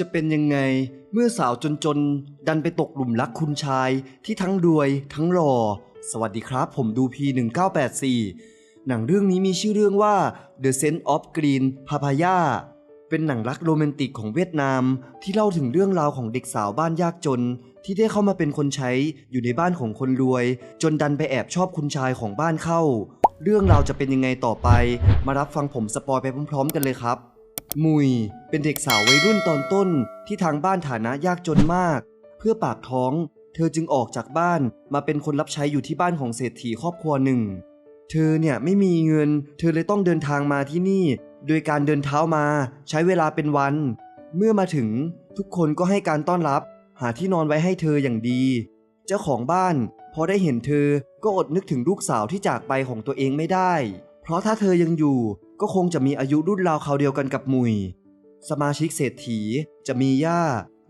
จะเป็นยังไงเมื่อสาวจนๆ ดันไปตกหลุมรักคุณชายที่ทั้งรวยทั้งหล่อ สวัสดีครับผมดู P1984 หนังเรื่องนี้มีชื่อเรื่องว่า The Scent of Green Papaya เป็นหนังรักโรแมนติกของเวียดนาม ที่เล่าถึงเรื่องราวของเด็กสาวบ้านยากจน ที่ได้เข้ามาเป็นคนใช้อยู่ในบ้านของคนรวย จนดันไปแอบชอบคุณชายของบ้านเข้า เรื่องราวจะเป็นยังไงต่อไป มารับฟังผมสปอยไปพร้อม ๆ กันเลยครับ มุยเป็นเด็กสาววัยรุ่นตอนต้นที่ทางบ้านฐานะยากจนมาก เพื่อปากท้อง เธอจึงออกจากบ้านมาเป็นคนรับใช้อยู่ที่บ้านของเศรษฐีครอบครัวหนึ่ง เธอเนี่ยไม่มีเงิน เธอเลยต้องเดินทางมาที่นี่ โดยการเดินเท้ามาใช้เวลาเป็นวัน เมื่อมาถึงทุกคนก็ให้การต้อนรับ หาที่นอนไว้ให้เธออย่างดี เจ้าของบ้านพอได้เห็นเธอก็อดนึกถึงลูกสาวที่จากไปของตัวเองไม่ได้ เพราะถ้าเธอยังอยู่ ก็คงจะมีอายุรุ่นราวคราวเดียวกันกับมุย สมาชิกเศรษฐีจะมีย่า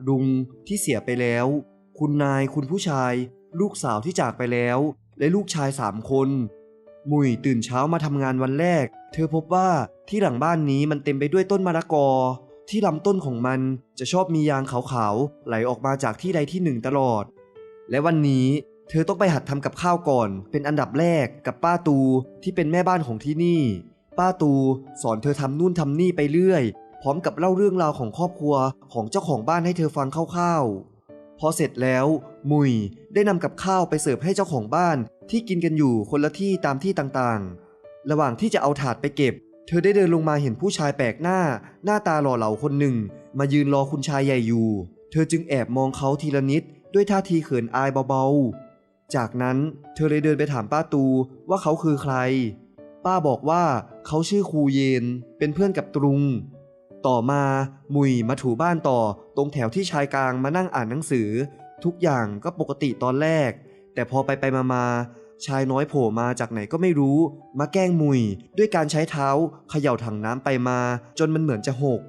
ลุงที่เสียไปแล้ว คุณนายคุณผู้ชาย ลูกสาวที่จากไปแล้ว และลูกชายสามคน มุยตื่นเช้ามาทำงานวันแรก เธอพบว่าที่หลังบ้านนี้มันเต็มไปด้วยต้นมะละกอ ที่ลำต้นของมันจะชอบมียางขาวๆไหลออกมาจากที่ใดที่หนึ่งตลอด และวันนี้เธอต้องไปหัดทำกับข้าวก่อน เป็นอันดับแรกกับป้าตูที่เป็นแม่บ้านของที่นี่ ป้าตูสอนเธอทำนู่นทำนี่ไปเรื่อย พร้อมกับเล่าเรื่องราวของครอบครัวของเจ้าของบ้านให้เธอฟังคร่าวๆ พอเสร็จแล้วมุยได้นำกับข้าวไปเสิร์ฟให้เจ้าของบ้านที่กินกันอยู่คนละที่ตามที่ต่างๆ ระหว่างที่จะเอาถาดไปเก็บ เธอได้เดินลงมาเห็นผู้ชายแปลกหน้า หน้าตาหล่อเหลาคนหนึ่ง มายืนรอคุณชายใหญ่อยู่ เธอจึงแอบมองเขาทีละนิดด้วยท่าทีเขินอายเบาๆ จากนั้นเธอเลยเดินไปถามป้าตูว่าเขาคือใคร ป้าบอกว่า เขาชื่อครูเยน เป็นเพื่อนกับตรุง ต่อมามุยมาถูบ้านต่อตรงแถวที่ชายกลางมานั่งอ่านหนังสือ ทุกอย่างก็ปกติตอนแรก แต่พอไปไปมามาชายน้อยโผล่มาจากไหนก็ไม่รู้ มาแกล้งมุย ด้วยการใช้เท้าเขย่าถังน้ำไปมา จนมันเหมือนจะหก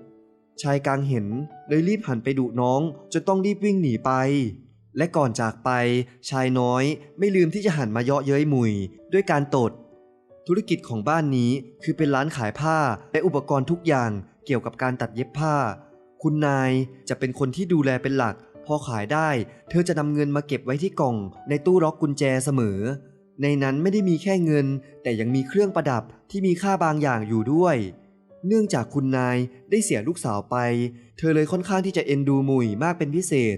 ชายกลางเห็นเลยรีบหันไปดุน้องจนต้องรีบวิ่งหนีไป และก่อนจากไป ชายน้อยไม่ลืมที่จะหันมาเยาะเย้ยมุย ด้วยการตด ธุรกิจของบ้านนี้คือเป็นร้านขายผ้าและอุปกรณ์ทุกอย่างเกี่ยวกับการตัดเย็บผ้า คุณนายจะเป็นคนที่ดูแลเป็นหลัก พอขายได้ เธอจะนำเงินมาเก็บไว้ที่กล่อง ในตู้ล็อกกุญแจเสมอ ในนั้นไม่ได้มีแค่เงิน แต่ยังมีเครื่องประดับที่มีค่าบางอย่างอยู่ด้วย เนื่องจากคุณนายได้เสียลูกสาวไป เธอเลยค่อนข้างที่จะเอ็นดูมุยมากเป็นพิเศษ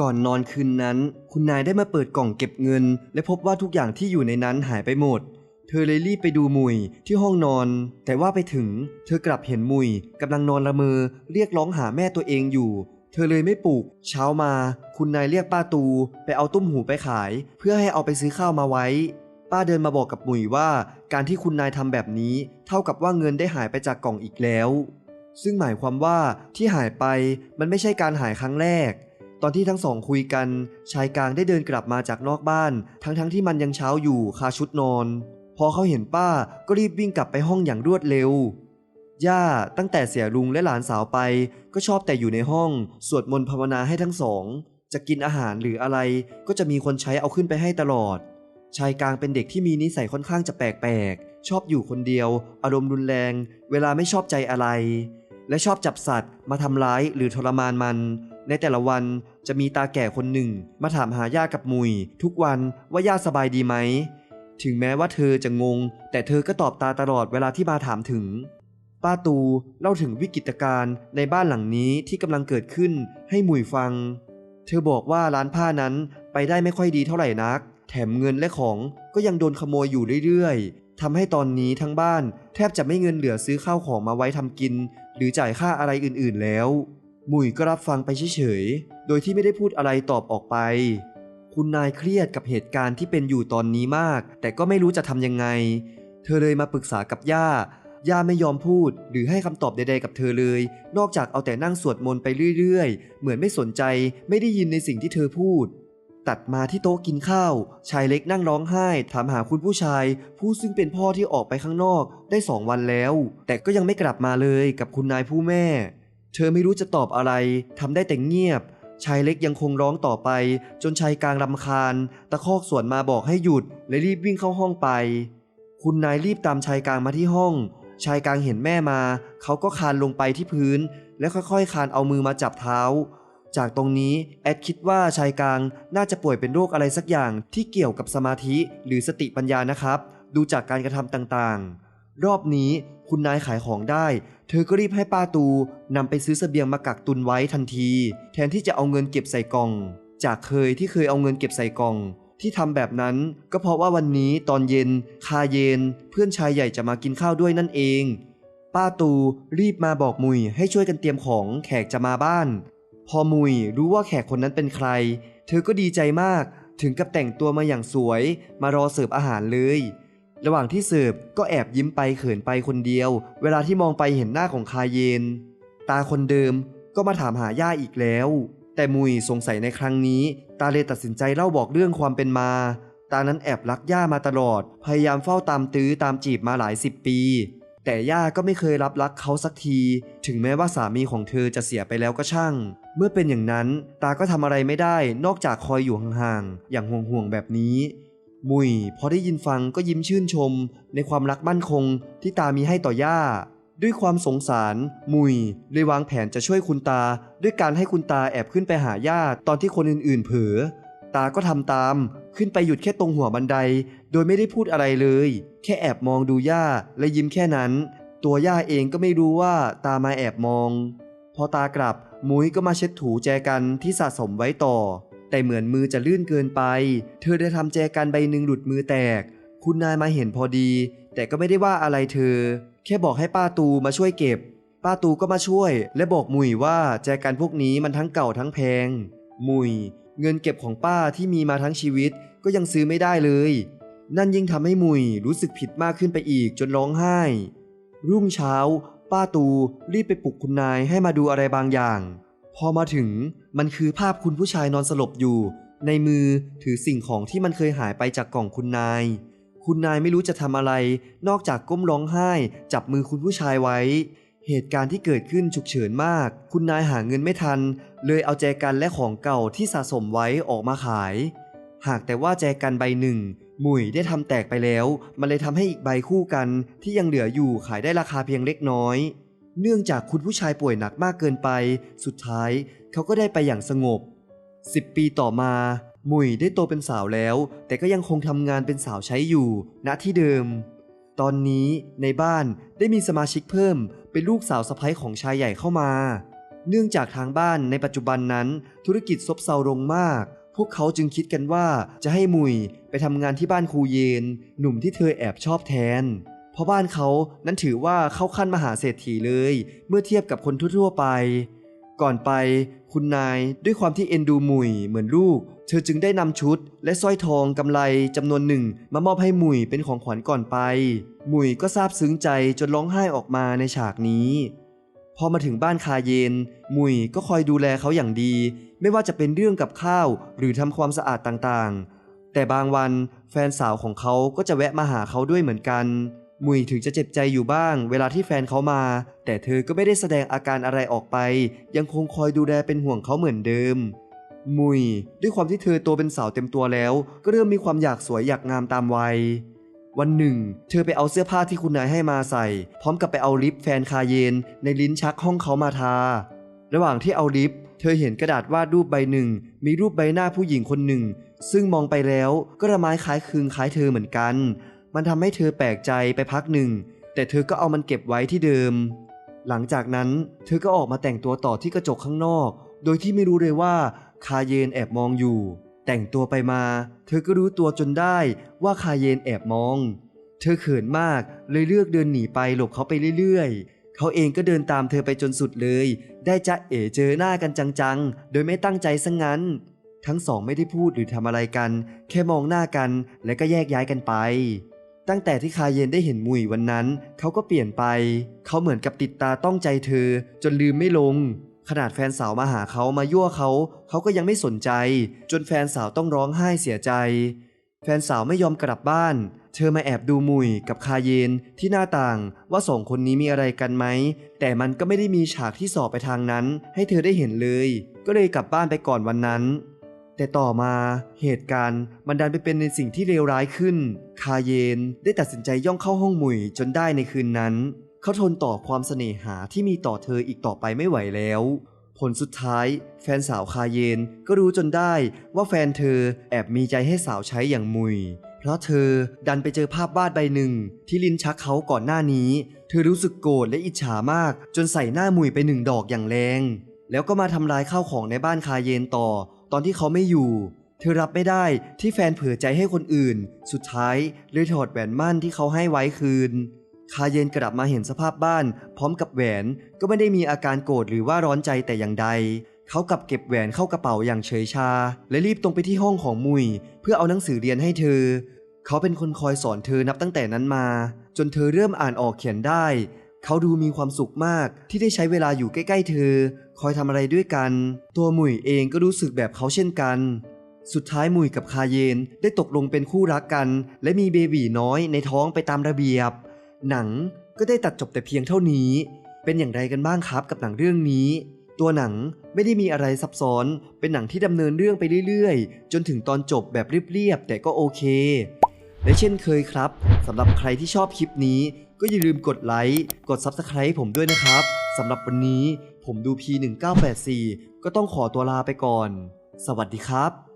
ก่อนนอนคืนนั้น คุณนายได้มาเปิดกล่องเก็บเงิน และพบว่าทุกอย่างที่อยู่ในนั้นหายไปหมด เธอเลยรีบไปดูมุยที่ห้องนอน แต่ว่าไปถึง เธอกลับเห็นมุยกำลังนอนละเมอเรียกร้องหาแม่ตัวเองอยู่ เธอเลยไม่ปลุก เช้ามา คุณนายเรียกป้าตู ไปเอาตุ้มหูไปขาย เพื่อให้เอาไปซื้อข้าวมาไว้ ป้าเดินมาบอกกับมุยว่าการที่คุณนายทำแบบนี้ เท่ากับว่าเงินได้หายไปจากกล่องอีกแล้ว ซึ่งหมายความว่าที่หายไปมันไม่ใช่การหายครั้งแรกตอนที่ทั้งสองคุยกัน ชายกลางได้เดินกลับมาจากนอกบ้าน ทั้งๆทที่มันยังเช้าอยู่คาชุดนอน พอเขาเห็นป้าก็รีบวิ่งกลับไปห้องอย่างรวดเร็ว ย่าตั้งแต่เสียลุงและหลานสาวไป ก็ชอบแต่อยู่ในห้อง สวดมนต์ภาวนาให้ทั้งสอง จะกินอาหารหรืออะไร ก็จะมีคนใช้เอาขึ้นไปให้ตลอด ชายกลางเป็นเด็กที่มีนิสัยค่อนข้างจะแปลกๆ ชอบอยู่คนเดียว อารมณ์รุนแรง เวลาไม่ชอบใจอะไร และชอบจับสัตว์ มาทำร้ายหรือทรมานมันในแต่ละวันจะมีตาแก่คนหนึ่ง มาถามหาย่ากับมุย ทุกวันว่าย่าสบายดีไหม ถึงแม้ว่าเธอจะงง แต่เธอก็ตอบตาตลอดเวลาที่มาถามถึง ป้าตูเล่าถึงวิกฤตการณ์ในบ้านหลังนี้ที่กำลังเกิดขึ้นให้มุยฟัง เธอบอกว่าร้านผ้านั้นไปได้ไม่ค่อยดีเท่าไหร่นัก แถมเงินและของก็ยังโดนขโมยอยู่เรื่อยๆทำให้ตอนนี้ทั้งบ้านแทบจะไม่เงินเหลือซื้อข้าวของมาไว้ทำกิน หรือจ่ายค่าอะไรอื่นๆแล้วมุยก็รับฟังไปเฉยๆ โดยที่ไม่ได้พูดอะไรตอบออกไป คุณนายเครียดกับเหตุการณ์ที่เป็นอยู่ตอนนี้มาก แต่ก็ไม่รู้จะทำยังไง เธอเลยมาปรึกษากับย่า ย่าไม่ยอมพูด หรือให้คำตอบใดๆกับเธอเลย นอกจากเอาแต่นั่งสวดมนต์ไปเรื่อยๆ เหมือนไม่สนใจ ไม่ได้ยินในสิ่งที่เธอพูด ตัดมาที่โต๊ะกินข้าว ชายเล็กนั่งร้องไห้ ถามหาคุณผู้ชาย ผู้ซึ่งเป็นพ่อที่ออกไปข้างนอกได้สองวันแล้ว แต่ก็ยังไม่กลับมาเลยกับคุณนายผู้แม่ เธอไม่รู้จะตอบอะไรทำได้แต่เงียบ ชายเล็กยังคงร้องต่อไป จนชายกลางรำคาญ ตะคอกสวนมาบอกให้หยุด และรีบวิ่งเข้าห้องไป คุณนายรีบตามชายกลางมาที่ห้อง ชายกลางเห็นแม่มา เขาก็คานลงไปที่พื้น และค่อยๆ คานเอามือมาจับเท้า จากตรงนี้แอดคิดว่าชายกลางน่าจะป่วยเป็นโรคอะไรสักอย่างที่เกี่ยวกับสมาธิหรือสติปัญญานะครับ ดูจากการกระทำต่างๆ รอบนี้คุณนายขายของได้ เธอก็รีบให้ป้าตูนำไปซื้อเสบียงมากักตุนไว้ทันที แทนที่จะเอาเงินเก็บใส่กล่อง จากเคยที่เคยเอาเงินเก็บใส่กล่อง ที่ทำแบบนั้นก็เพราะว่าวันนี้ตอนเย็น คาเย็น เพื่อนชายใหญ่จะมากินข้าวด้วยนั่นเอง ป้าตูรีบมาบอกมุยให้ช่วยกันเตรียมของแขกจะมาบ้าน พอมุยรู้ว่าแขกคนนั้นเป็นใคร เธอก็ดีใจมากถึงกับแต่งตัวมาอย่างสวย มารอเสิร์ฟอาหารเลย ระหว่างที่เสิร์ฟก็แอบยิ้มไปเขินไปคนเดียว เวลาที่มองไปเห็นหน้าของคาเยน ตาคนเดิมก็มาถามหาย่าอีกแล้ว แต่มุยสงสัยในครั้งนี้ ตาเลยตัดสินใจเล่าบอกเรื่องความเป็นมา ตานั้นแอบรักย่ามาตลอด พยายามเฝ้าตามตื้อตามจีบมาหลายสิบปี แต่ย่าก็ไม่เคยรับรักเขาสักที ถึงแม้ว่าสามีของเธอจะเสียไปแล้วก็ช่าง เมื่อเป็นอย่างนั้น ตาก็ทำอะไรไม่ได้นอกจากคอยอยู่ห่างๆอย่างห่วงๆแบบนี้ มุยพอได้ยินฟังก็ยิ้มชื่นชม ในความรักมั่นคงที่ตามีให้ต่อย่า ด้วยความสงสาร มุยเลยวางแผนจะช่วยคุณตา ด้วยการให้คุณตาแอบขึ้นไปหาย่าตอนที่คนอื่นๆเผลอตาก็ทำตาม ขึ้นไปหยุดแค่ตรงหัวบันได โดยไม่ได้พูดอะไรเลย แค่แอบมองดูย่าและยิ้มแค่นั้น ตัวย่าเองก็ไม่รู้ว่าตามาแอบมอง พอตากลับมุ้ยก็มาเช็ดถูแจกันที่สะสมไว้ต่อ แต่เหมือนมือจะลื่นเกินไป เธอได้ทำแจกันใบหนึ่งหลุดมือแตก คุณนายมาเห็นพอดี แต่ก็ไม่ได้ว่าอะไรเธอ แค่บอกให้ป้าตูมาช่วยเก็บ ป้าตูก็มาช่วย และบอกมุยว่าแจกันพวกนี้มันทั้งเก่าทั้งแพง มุย เงินเก็บของป้าที่มีมาทั้งชีวิตก็ยังซื้อไม่ได้เลย นั่นยิ่งทำให้มุยรู้สึกผิดมากขึ้นไปอีกจนร้องไห้ รุ่งเช้า ป้าตูรีบไปปลุกคุณนายให้มาดูอะไรบางอย่าง พอมาถึงมันคือภาพคุณผู้ชายนอนสลบอยู่ ในมือถือสิ่งของที่มันเคยหายไปจากกล่องคุณนาย คุณนายไม่รู้จะทำอะไร นอกจากก้มร้องไห้ จับมือคุณผู้ชายไว้ เหตุการณ์ที่เกิดขึ้นฉุกเฉินมาก คุณนายหาเงินไม่ทัน เลยเอาแจกันและของเก่าที่สะสมไว้ออกมาขาย หากแต่ว่าแจกันใบหนึ่งหมุยได้ทำแตกไปแล้ว มันเลยทำให้อีกใบคู่กันที่ยังเหลืออยู่ขายได้ราคาเพียงเล็กน้อย เนื่องจากคุณผู้ชายป่วยหนักมากเกินไป สุดท้ายเขาก็ได้ไปอย่างสงบ 10 ปีต่อมา หมุยได้โตเป็นสาวแล้ว แต่ก็ยังคงทำงานเป็นสาวใช้อยู่ ณที่เดิม ตอนนี้ในบ้านได้มีสมาชิกเพิ่ม เป็นลูกสาวสะใภ้ของชายใหญ่เข้ามา เนื่องจากทางบ้านในปัจจุบันนั้น ธุรกิจซบเซาลงมาก พวกเขาจึงคิดกันว่าจะให้มุยไปทำงานที่บ้านครูเยน หนุ่มที่เธอแอบชอบแทน ราะบ้านเขานั้นถือว่าเข้าขั้นมหาเศรษฐีเลย เมื่อเทียบกับคนทั่วๆไป ก่อนไปคุณนายด้วยความที่เอ็นดูมุยเหมือนลูก เธอจึงได้นำชุด และสร้อยทองกำไรจำนวนหนึ่งมามอบให้มุยเป็นของขวัญก่อนไปมุยก็ซาบซึ้งใจจนร้องไห้ออกมาในฉากนี้พอมาถึงบ้านคาเยน มุยก็คอยดูแลเขาอย่างดี ไม่ว่าจะเป็นเรื่องกับข้าวหรือทำความสะอาดต่างๆ แต่บางวันแฟนสาวของเขาก็จะแวะมาหาเขาด้วยเหมือนกัน มุยถึงจะเจ็บใจอยู่บ้าง เวลาที่แฟนเขามา แต่เธอก็ไม่ได้แสดงอาการอะไรออกไป ยังคงคอยดูแลเป็นห่วงเขาเหมือนเดิม มุย ด้วยความที่เธอโตเป็นสาวเต็มตัวแล้ว ก็เริ่มมีความอยากสวยอยากงามตามวัย วันหนึ่ง เธอไปเอาเสื้อผ้าที่คุณนายให้มาใส่ พร้อมกับไปเอาลิปแฟนคาเยน ในลิ้นชักห้องเขามาทา ระหว่างที่เอาลิป เธอเห็นกระดาษวาดรูปใบหนึ่ง มีรูปใบหน้าผู้หญิงคนหนึ่งซึ่งมองไปแล้วก็ระไม้คล้ายคลึงคล้ายเธอเหมือนกัน มันทำให้เธอแปลกใจไปพักหนึ่ง แต่เธอก็เอามันเก็บไว้ที่เดิม หลังจากนั้นเธอก็ออกมาแต่งตัวต่อที่กระจกข้างนอก โดยที่ไม่รู้เลยว่าคาเยนแอบมองอยู่ แต่งตัวไปมา เธอก็รู้ตัวจนได้ว่าคาเยนแอบมอง เธอเขินมากเลยเลือกเดินหนีไปหลบเขาไปเรื่อยๆ เขาเองก็เดินตามเธอไปจนสุดเลย ได้จะเอ๋เจอหน้ากันจังๆ โดยไม่ตั้งใจซะงงั้น ทั้งสองไม่ได้พูดหรือทำอะไรกัน แค่มองหน้ากันและก็แยกย้ายกันไป ตั้งแต่ที่คาเยนได้เห็นมุยวันนั้น เขาก็เปลี่ยนไป เขาเหมือนกับติดตาต้องใจเธอ จนลืมไม่ลง ขนาดแฟนสาวมาหาเขามายั่วเขา เขาก็ยังไม่สนใจ จนแฟนสาวต้องร้องไห้เสียใจ แฟนสาวไม่ยอมกลับบ้าน เธอมาแอบดูมุยกับคาเยนที่หน้าต่างว่าสองคนนี้มีอะไรกันไหม แต่มันก็ไม่ได้มีฉากที่สอบไปทางนั้น ให้เธอได้เห็นเลย ก็เลยกลับบ้านไปก่อนวันนั้น แต่ต่อมาเหตุการณ์มันดันไปเป็นในสิ่งที่เลวร้ายขึ้น คาเยนได้ตัดสินใจย่องเข้าห้องมุยจนได้ในคืนนั้น เขาทนต่อความเสน่หาที่มีต่อเธออีกต่อไปไม่ไหวแล้ว ผลสุดท้าย แฟนสาวคาเยนก็รู้จนได้ว่าแฟนเธอแอบมีใจให้สาวใช้อย่างมุย เพราะเธอดันไปเจอภาพวาดใบหนึ่ง ที่ลิ้นชักเขาก่อนหน้านี้ เธอรู้สึกโกรธและอิจฉามาก จนใส่หน้ามุยไปหนึ่งดอกอย่างแรง แล้วก็มาทำลายข้าวของในบ้านคาเยนต่อ ตอนที่เขาไม่อยู่ เธอรับไม่ได้ที่แฟนเผื่อใจให้คนอื่น สุดท้ายเลยถอดแหวนมั่นที่เขาให้ไว้คืน คาเยนกลับมาเห็นสภาพบ้าน พร้อมกับแหวนก็ไม่ได้มีอาการโกรธหรือว่าร้อนใจแต่อย่างใด เขากลับเก็บแหวนเข้ากระเป๋าอย่างเฉยชา และรีบตรงไปที่ห้องของมุย เพื่อเอาหนังสือเรียนให้เธอ เขาเป็นคนคอยสอนเธอนับตั้งแต่นั้นมา จนเธอเริ่มอ่านออกเขียนได้ เขาดูมีความสุขมากที่ได้ใช้เวลาอยู่ใกล้ๆเธอ คอยทำอะไรด้วยกัน ตัวมุยเองก็รู้สึกแบบเขาเช่นกัน สุดท้ายมุยกับคาเยนได้ตกลงเป็นคู่รักกัน และมีเบบีน้อยในท้องไปตามระเบียบ หนังก็ได้ตัดจบแต่เพียงเท่านี้ เป็นอย่างไรกันบ้างครับกับหนังเรื่องนี้ ตัวหนังไม่ได้มีอะไรซับซ้อน เป็นหนังที่ดำเนินเรื่องไปเรื่อยๆ จนถึงตอนจบแบบเรียบๆแต่ก็โอเค และเช่นเคยครับสำหรับใครที่ชอบคลิปนี้ ก็อย่าลืมกดไลค์ กด Subscribe ผมด้วยนะครับ สำหรับวันนี้ผมดู P1984 ก็ต้องขอตัวลาไปก่อน สวัสดีครับ